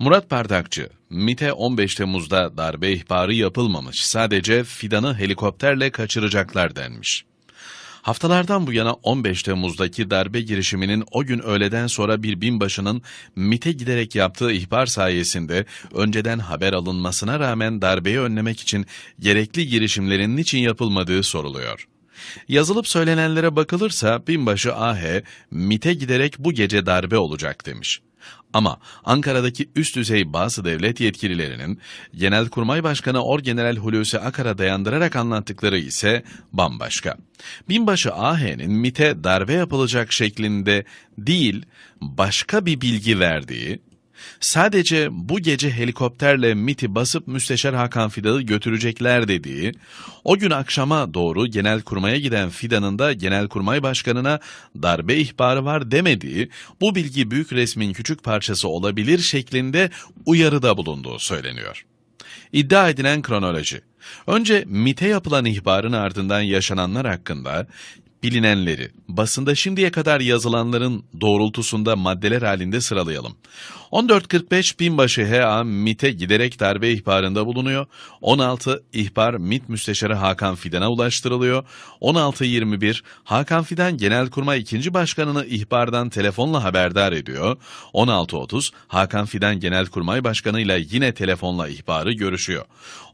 Murat Bardakçı, MİT'e 15 Temmuz'da darbe ihbarı yapılmamış, sadece fidanı helikopterle kaçıracaklar denmiş. Haftalardan bu yana 15 Temmuz'daki darbe girişiminin o gün öğleden sonra bir binbaşının MİT'e giderek yaptığı ihbar sayesinde önceden haber alınmasına rağmen darbeyi önlemek için gerekli girişimlerin niçin yapılmadığı soruluyor. Yazılıp söylenenlere bakılırsa binbaşı AH, MİT'e giderek bu gece darbe olacak demiş. Ama Ankara'daki üst düzey bazı devlet yetkililerinin Genelkurmay Başkanı Orgeneral Hulusi Akar'a dayandırarak anlattıkları ise bambaşka. Binbaşı AH'nin MİT'e darbe yapılacak şeklinde değil, başka bir bilgi verdiği, sadece bu gece helikopterle MIT'i basıp Müsteşar Hakan Fidan'ı götürecekler dediği, o gün akşama doğru Genelkurmay'a giden Fidan'ın da Genelkurmay Başkanı'na darbe ihbarı var demediği, bu bilgi büyük resmin küçük parçası olabilir şeklinde uyarıda bulunduğu söyleniyor. İddia edilen kronoloji. Önce MIT'e yapılan ihbarın ardından yaşananlar hakkında bilinenleri, basında şimdiye kadar yazılanların doğrultusunda maddeler halinde sıralayalım. 14.45 binbaşı HA MIT'e giderek darbe ihbarında bulunuyor. 16 ihbar MIT Müsteşarı Hakan Fidan'a ulaştırılıyor. 16.21 Hakan Fidan Genelkurmay 2. Başkanı'nı ihbardan telefonla haberdar ediyor. 16.30 Hakan Fidan Genelkurmay Başkanı ile yine telefonla ihbarı görüşüyor.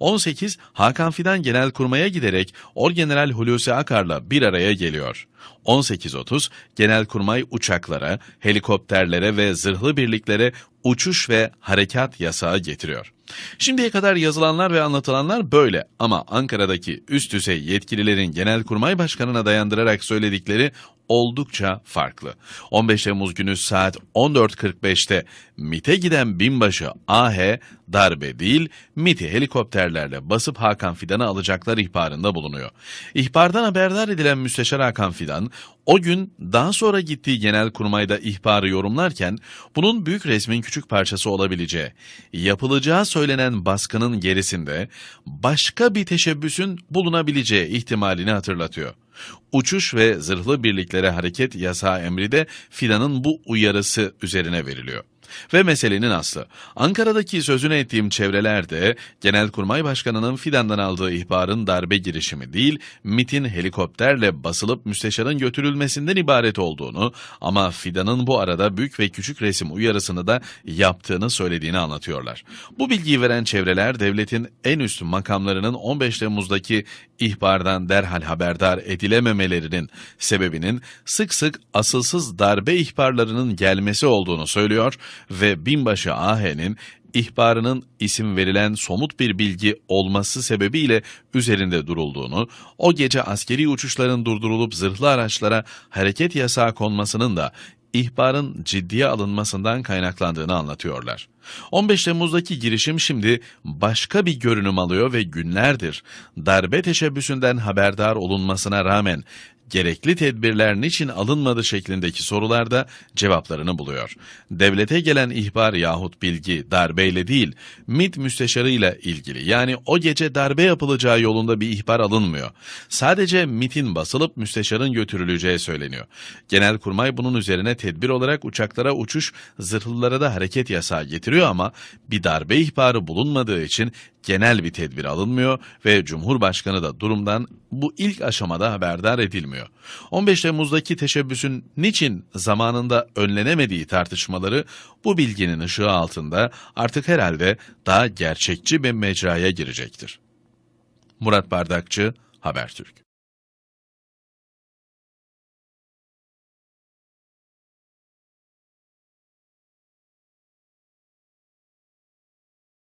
18 Hakan Fidan Genelkurmay'a giderek Orgeneral Hulusi Akar'la bir araya geliyor geliyor. 18.30 Genelkurmay uçaklara, helikopterlere ve zırhlı birliklere uçuş ve harekat yasağı getiriyor. Şimdiye kadar yazılanlar ve anlatılanlar böyle ama Ankara'daki üst düzey yetkililerin Genelkurmay Başkanı'na dayandırarak söyledikleri oldukça farklı. 15 Temmuz günü saat 14.45'te MIT'e giden binbaşı AH darbe değil MIT'i helikopterlerle basıp Hakan Fidan'ı alacaklar ihbarında bulunuyor. İhbardan haberdar edilen Müsteşar Hakan Fidan o gün daha sonra gittiği genelkurmayda ihbarı yorumlarken bunun büyük resmin küçük parçası olabileceği, yapılacağı söylenen baskının gerisinde başka bir teşebbüsün bulunabileceği ihtimalini hatırlatıyor. Uçuş ve zırhlı birliklere hareket yasağı emri de Fidan'ın bu uyarısı üzerine veriliyor. Ve meselenin aslı. Ankara'daki sözünü ettiğim çevrelerde Genelkurmay Başkanı'nın Fidan'dan aldığı ihbarın darbe girişimi değil, MIT'in helikopterle basılıp müsteşarın götürülmesinden ibaret olduğunu ama Fidan'ın bu arada büyük ve küçük resim uyarısını da yaptığını söylediğini anlatıyorlar. Bu bilgiyi veren çevreler devletin en üst makamlarının 15 Temmuz'daki ihbardan derhal haberdar edilememelerinin sebebinin sık sık asılsız darbe ihbarlarının gelmesi olduğunu söylüyor ve binbaşı AH'nin ihbarının isim verilen somut bir bilgi olması sebebiyle üzerinde durulduğunu, o gece askeri uçuşların durdurulup zırhlı araçlara hareket yasağı konmasının da ihbarın ciddiye alınmasından kaynaklandığını anlatıyorlar. 15 Temmuz'daki girişim şimdi başka bir görünüm alıyor ve günlerdir darbe teşebbüsünden haberdar olunmasına rağmen gerekli tedbirler niçin alınmadı şeklindeki sorularda cevaplarını buluyor. Devlete gelen ihbar yahut bilgi darbeyle değil, MİT müsteşarıyla ilgili yani o gece darbe yapılacağı yolunda bir ihbar alınmıyor. Sadece MİT'in basılıp müsteşarın götürüleceği söyleniyor. Genelkurmay bunun üzerine tedbir olarak uçaklara uçuş, zırhlılara da hareket yasağı getiriyor ama bir darbe ihbarı bulunmadığı için genel bir tedbir alınmıyor ve Cumhurbaşkanı da durumdan bu ilk aşamada haberdar edilmiyor. 15 Temmuz'daki teşebbüsün niçin zamanında önlenemediği tartışmaları bu bilginin ışığı altında artık herhalde daha gerçekçi bir mecraya girecektir. Murat Bardakçı, Habertürk